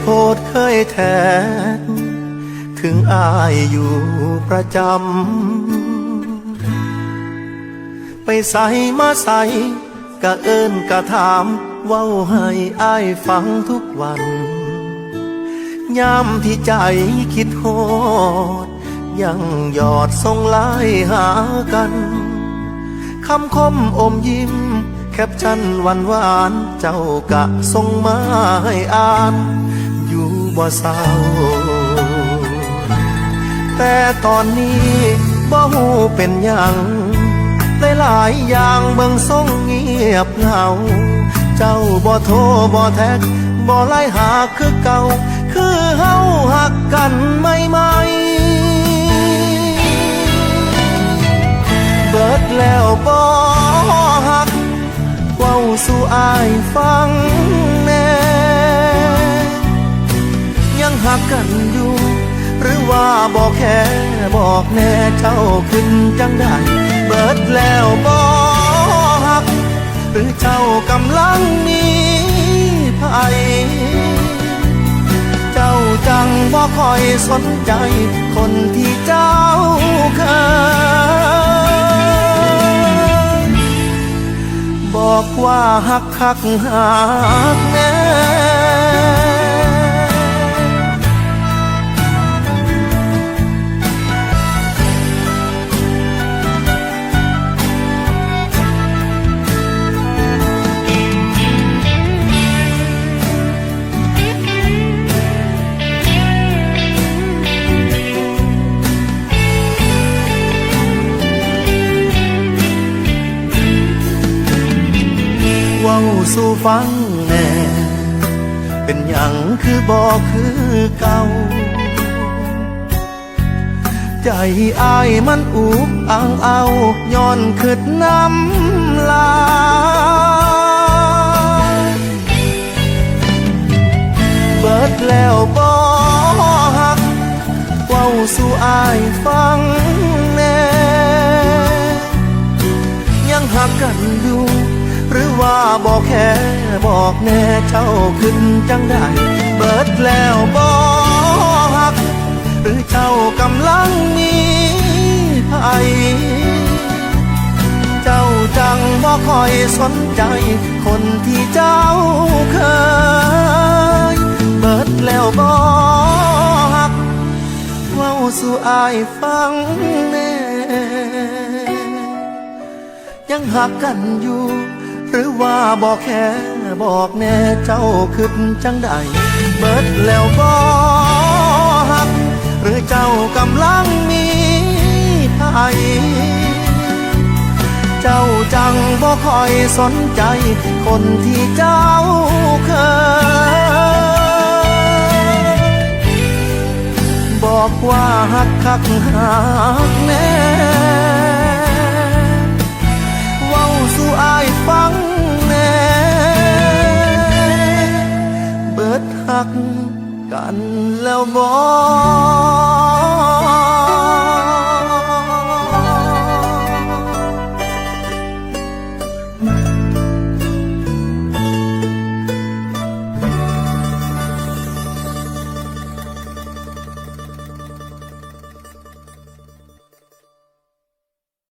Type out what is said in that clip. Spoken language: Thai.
โพดเคยแทน ถึงอายอยู่ประจำ ไปใส่มาใส่กะเอิญกะถาม เว้าให้อายฟังทุกวันยามที่ใจคิดโหด ยังหยอดส่งไลายหากัน คำคมอมยิ้ม แคปชั่นหวานหวาน เจ้ากะส่งมาให้อ่าน อยู่บ่เศร้า แต่ตอนนี้บ่หูเป็นยังหลายๆอย่างเบิ่งส่งเงียบเหงา เจ้าบ่โทรบ่แท็กบ่ไล่หาคือเก่า คือเฮาหักกันไม่ไม่เบิดแล้วบ่หัก เว้าสู่อายฟัง บอกแค่บอกแน่เจ้าขึ้นจังได้เบิดแล้วบอกหัก หรือเจ้ากำลังมีภัยเจ้าจังบ่คอยสนใจ คนที่เจ้าเคยบอกว่าหักหักหักแน่ ว้าสู่ฟังแน่ เป็นอย่างคือบอกคือเก่า ใจอายมันอุบอังเอาย้อนขึ้นน้ำลายเบิดแล้วบ่หักเว้าสู่อายฟังแน่ ยังหักกันอยู่ ว่าบอกแค่บอกแน่เจ้าขึ้นจังได้ เบิดแล้วบอกหัก หรือเจ้ากำลังมีภัยเจ้าจังบ่คอยสนใจ คนที่เจ้าเคย เบิดแล้วบ่หักเว้าสู่อายฟังแน่ยังหักกันอยู่ หรือว่าบอกแค่บอกแน่เจ้าขึ้นจังใด เบิดแล้วบ่หัก หรือเจ้ากำลังมีภัยเจ้าจังบ่คอยสนใจ คนที่เจ้าเคย บอกว่าหักคักหักแน่ กกันแล้วบอก